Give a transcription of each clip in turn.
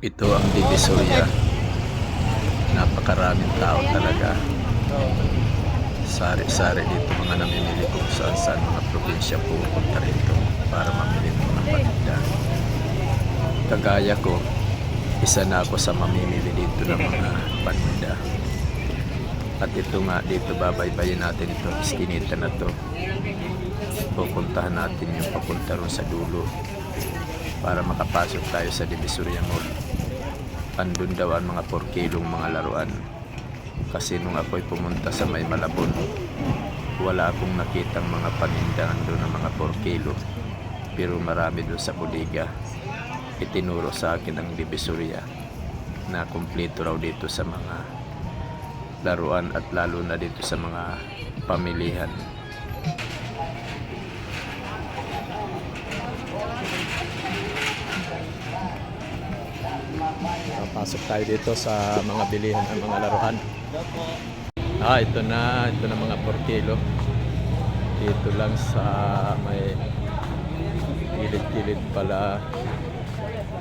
Ito ang Divisoria. Napakaraming tao talaga. Sari-sari dito mga namimili kung saan saan mga probinsya pupunta rito para mamili ng mga paninda. Kagaya ko, isa na ako sa mamimili dito ng mga paninda. At ito nga, dito babaybayin natin ito, iskinita na to. Pupuntahan natin yung papunta ron sa dulo para makapasok tayo sa Divisoria Mall. Andun daw ang mga 4 kilong mga laruan. Kasi nung ako'y pumunta sa may Malabon, wala akong nakitang mga panindahan doon ng mga 4 kilo. Pero marami doon sa bodega. Itinuro sa akin ang Divisoria na kumpleto raw dito sa mga laruan at lalo na dito sa mga pamilihan. Papasok tayo dito sa mga bilihan ng mga laruan. Ah, ito na. Ito na mga 4 kilo. Dito lang sa may gilid-gilid pala.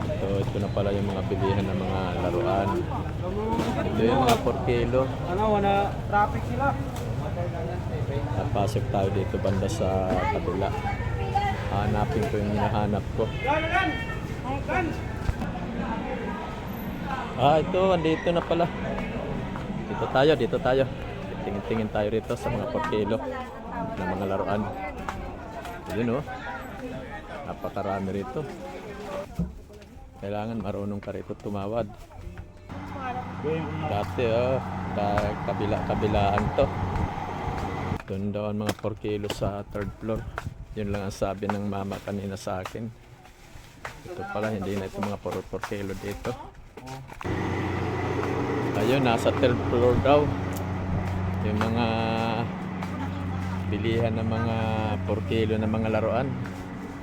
Ito, ito na pala yung mga bilihan ng mga laruan. Ito yung mga 4 kilo. Ano, wala traffic sila. Papasok tayo dito banda sa kabila. Hanapin ko yung hinahanap ko. Gan, gan! Gan! Ah, ito, andito na pala. Dito tayo, dito tayo. Tingin-tingin tayo rito sa mga 4 kilo na mga laruan. Yun oh. Napakarami rito. Kailangan marunong ka rito tumawad. Dati oh, kabila-kabilaan to. Doon daw ang mga 4 kilo sa third floor. Yun lang ang sabi ng mama kanina sa akin. Ito pala, hindi na ito mga 4 kilo dito. Ayun, nasa third floor daw. Yung mga bilihan ng mga 4 kilo na mga laruan.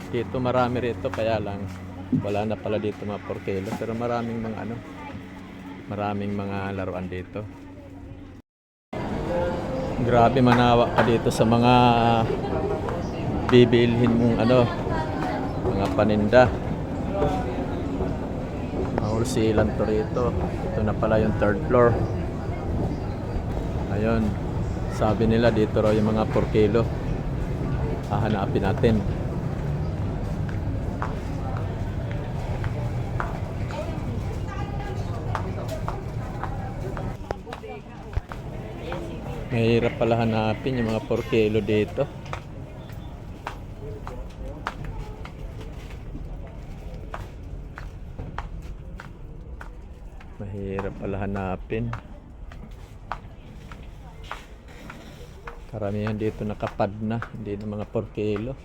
Dito marami rito, kaya lang wala na pala dito mga 4 kilo. Pero maraming mga ano, maraming mga laruan dito. Grabe manawa ka dito sa mga bibilhin mong ano, mga paninda. Mahulsilan to rito. Ito na pala yung third floor. Ayun. Sabi nila dito raw yung mga 4 kilo. Hahanapin natin. Mahirap pala hanapin yung mga 4 kilo dito. Mahirap pala hanapin. Karamihan dito nakapad na, hindi na mga 4 kilo.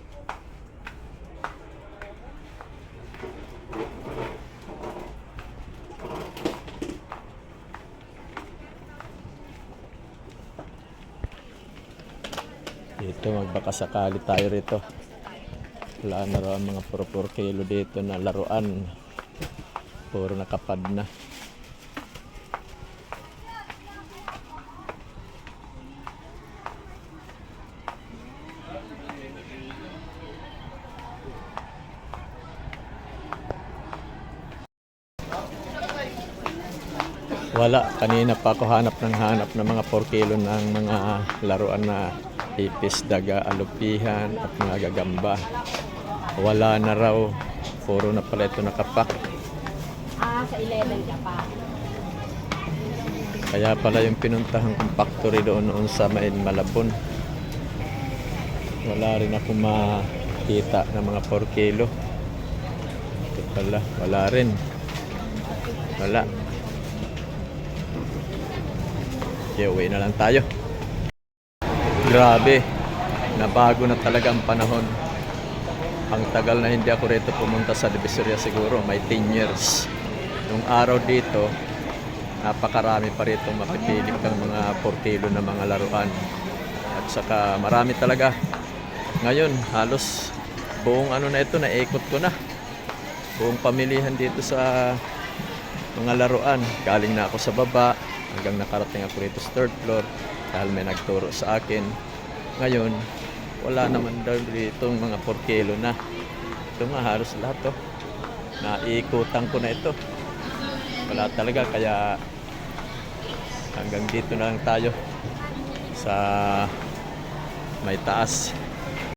Dito magbaka sakali tayo rito. Wala na raw mga 4 kilo dito na laruan. Puro nakapad na. Wala. Kanina pa ako hanap ng hanap ng mga 4 kilo ng mga laruan na ipis, daga, alupihan at mga gagamba. Wala na raw. Puro na pala ito nakapak. Ah, sa 11 ka pa. Kaya pala yung pinuntahan kong factory doon noon sa Main Malabon. Wala rin ako makita ng mga 4 kilo. Ito pala, wala rin. Wala. Okay, uwi na lang tayo. Grabe. Nabago na talaga ang panahon. Ang tagal na hindi ako rito pumunta sa Divisoria siguro. May 10 years. Nung araw dito, napakarami pa rito mapipili kang mga 4 kilo na mga laruan. At saka marami talaga. Ngayon, halos buong ano na ito, naikot ko na. Buong pamilihan dito sa mga laruan. Galing na ako sa baba, hanggang nakarating ako rito sa third floor dahil may nagturo sa akin. Ngayon, wala naman daw dito mga 4 kilo na. Ito nga, halos lahat to. Naikutan ko na ito. wala talaga kaya hanggang dito na lang tayo sa may taas